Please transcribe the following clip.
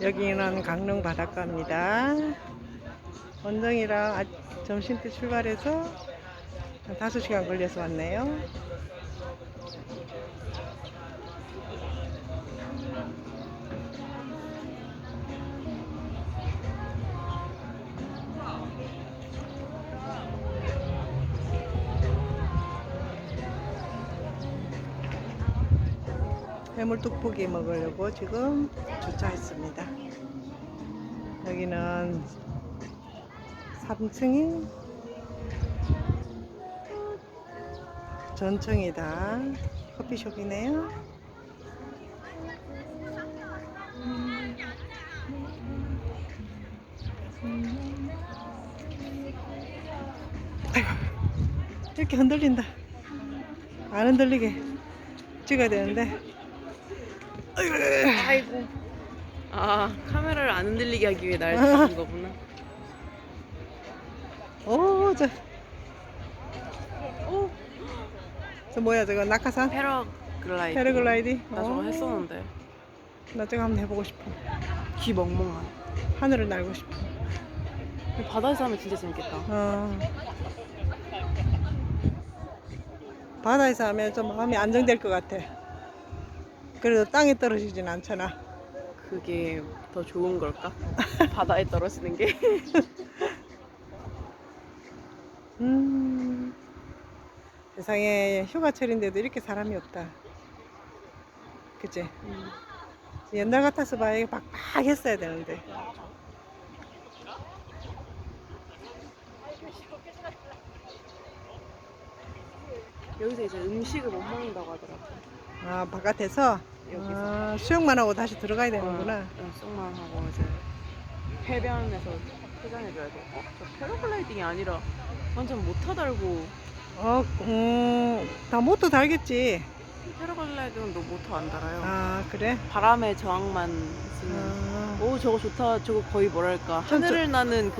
여기는 강릉 바닷가입니다. 원정이랑 아, 점심 때 출발해서 한 5시간 걸려서 왔네요. 해물 떡볶이 먹으려고 지금 주차했습니다. 여기는 3층이 전층이 다. 커피숍이네요. 아이고, 이렇게 흔들린다. 안 흔들리게 찍어야 되는데. 아이고. 아 카메라를 안 흔들리게 하기 위해 날 아. 잡은 거구나. 오, 저, 오 저 뭐야 저거 낙하산? 패러글라이드. 패러글라이딩? 나 저거 어. 했었는데 나 저거 한번 해보고 싶어. 귀 멍멍한. 하늘을 날고 싶어. 바다에서 하면 진짜 재밌겠다. 어. 바다에서 하면 좀 마음이 안정될 것 같아. 그래도 땅에 떨어지진 않잖아. 그게 더 좋은 걸까? 바다에 떨어지는 게. 음. 세상에 휴가철인데도 이렇게 사람이 없다. 그치? 옛날 같아서 봐야 빡빡 했어야 되는데. 여기서 이제 음식을 못 먹는다고 하더라고. 아, 바깥에서? 여기서. 아, 수영만 하고 다시 들어가야 되는구나. 어, 쏙만 하고 이제 해변에서 퇴장해줘야 돼. 어? 저 패러글라이딩이 아니라 완전 모터 달고 어, 음, 다 모터 달겠지. 패러글라이딩은 너 모터 안 달아요. 아, 그래? 바람의 저항만 쓰는. 아. 오 저거 좋다. 저거 거의 뭐랄까 저- 하늘을 나는 그